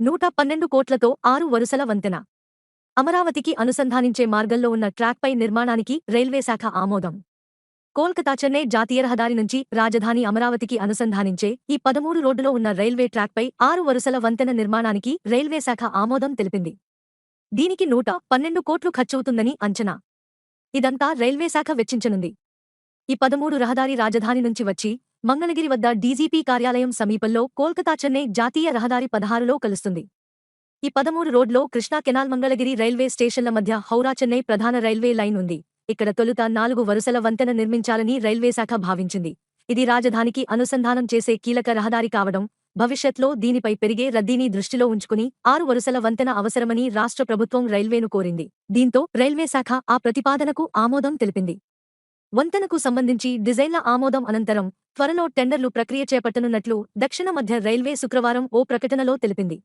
నూట పన్నెండు కోట్లతో ఆరు వరుసల వంతెన. అమరావతికి అనుసంధానించే మార్గంలో ఉన్న ట్రాక్పై నిర్మాణానికి రైల్వే శాఖ ఆమోదం. కోల్కతా చెన్నై జాతీయ రహదారి నుంచి రాజధాని అమరావతికి అనుసంధానించే ఈ పదమూడు రోడ్డులో ఉన్న రైల్వే ట్రాక్పై ఆరు వరుసల వంతెన నిర్మాణానికి రైల్వే శాఖ ఆమోదం తెలిపింది. దీనికి నూట పన్నెండు కోట్లు ఖర్చవుతుందని అంచనా. ఇదంతా రైల్వే శాఖ వెచ్చించనుంది. ఈ పదమూడు రహదారి రాజధాని నుంచి వచ్చి మంగళగిరి వద్ద డీజీపీ కార్యాలయం సమీపంలో కోల్కతా చెన్నై జాతీయ రహదారి పదహారులో కలుస్తుంది. ఈ పదమూడు రోడ్లో కృష్ణా కెనాల్ మంగళగిరి రైల్వే స్టేషన్ల మధ్య హౌరా చెన్నై ప్రధాన రైల్వే లైన్ ఉంది. ఇక్కడ తొలుత నాలుగు వరుసల వంతెన నిర్మించాలని రైల్వే శాఖ భావించింది. ఇది రాజధానికి అనుసంధానం చేసే కీలక రహదారి కావడం భవిష్యత్లో దీనిపై పెరిగే రద్దీని దృష్టిలో ఉంచుకుని ఆరు వరుసల వంతెన అవసరమని రాష్ట్ర ప్రభుత్వం రైల్వేను కోరింది. దీంతో రైల్వే శాఖ ఆ ప్రతిపాదనకు ఆమోదం తెలిపింది. వంతెనకు సంబంధించి డిజైన్ల ఆమోదం అనంతరం త్వరలో టెండర్లు ప్రక్రియ చేపట్టనున్నట్లు దక్షిణ మధ్య రైల్వే శుక్రవారం ఓ ప్రకటనలో తెలిపింది.